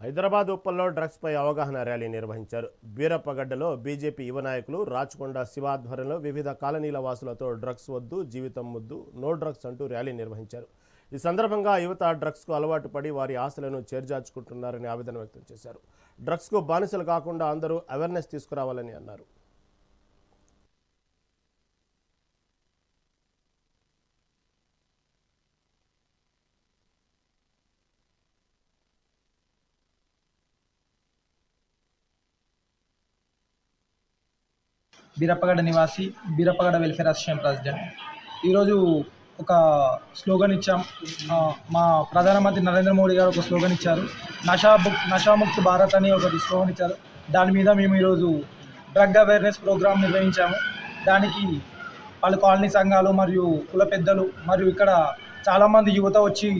హైదరాబాద్ ఉప్పల్లో డ్రగ్స్పై అవగాహన ర్యాలీ నిర్వహించారు. బీరప్పగడ్డలో బీజేపీ యువ నాయకులు రాచకొండ శివాధ్వర్యంలో వివిధ కాలనీల వాసులతో డ్రగ్స్ వద్దు జీవితం ముద్దు నో డ్రగ్స్ అంటూ ర్యాలీ నిర్వహించారు. ఈ సందర్భంగా యువత డ్రగ్స్కు అలవాటు పడి వారి ఆశలను చేర్జార్చుకుంటున్నారని ఆవేదన వ్యక్తం చేశారు. డ్రగ్స్కు బానిసలు కాకుండా అందరూ అవేర్నెస్ తీసుకురావాలని అన్నారు. బీరప్పగడ నివాసి బీరప్పగడ వెల్ఫేర్ అసోసియేషన్ ప్రెసిడెంట్ ఈరోజు ఒక స్లోగన్ ఇచ్చాం. మా ప్రధానమంత్రి నరేంద్ర మోడీ గారు ఒక స్లోగన్ ఇచ్చారు. నషా బుక్ నషాముక్త్ భారత్ అని ఒకటి స్లోగన్ ఇచ్చారు. దాని మీద మేము ఈరోజు డ్రగ్ అవేర్నెస్ ప్రోగ్రామ్ నిర్వహించాము. దానికి పలు కాలనీ సంఘాలు మరియు కుల పెద్దలు మరియు ఇక్కడ చాలామంది యువత వచ్చి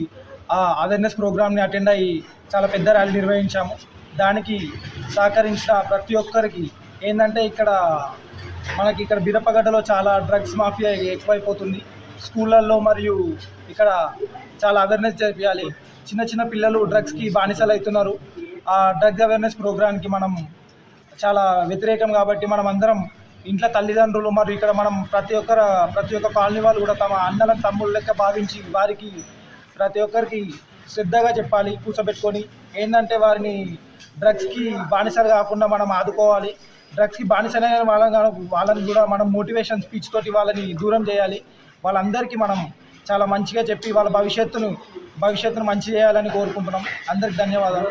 ఆ అవేర్నెస్ ప్రోగ్రామ్ని అటెండ్ అయ్యి చాలా పెద్ద ర్యాలీ నిర్వహించాము. దానికి సహకరించిన ప్రతి ఒక్కరికి ఏంటంటే ఇక్కడ మనకి ఇక్కడ బిరపగడ్డలో చాలా డ్రగ్స్ మాఫియా ఎక్కువైపోతుంది. స్కూళ్ళల్లో మరియు ఇక్కడ చాలా అవేర్నెస్ చేయాలి చిన్న చిన్న పిల్లలు డ్రగ్స్కి బానిసలు అవుతున్నారు ఆ డ్రగ్ అవేర్నెస్ ప్రోగ్రామ్కి మనం చాలా వ్యతిరేకం కాబట్టి మనం అందరం ఇంట్లో తల్లిదండ్రులు మరియు ఇక్కడ మనం ప్రతి ఒక్కర ప్రతి ఒక్క కాలనీ వాళ్ళు కూడా తమ అన్నలను తమ్ముళ్ళ లెక్క భావించి వారికి ప్రతి ఒక్కరికి శ్రద్ధగా చెప్పాలి కూర్చోబెట్టుకొని. ఏంటంటే వారిని డ్రగ్స్కి బానిసలు కాకుండా మనం ఆదుకోవాలి. డ్రగ్స్కి బానిసైన వాళ్ళని వాళ్ళని కూడా మనం మోటివేషన్ స్పీచ్ తోటి వాళ్ళని దూరం చేయాలి. వాళ్ళందరికీ మనం చాలా మంచిగా చెప్పి వాళ్ళ భవిష్యత్తును భవిష్యత్తును మంచి చేయాలని కోరుకుంటున్నాం. అందరికి ధన్యవాదాలు.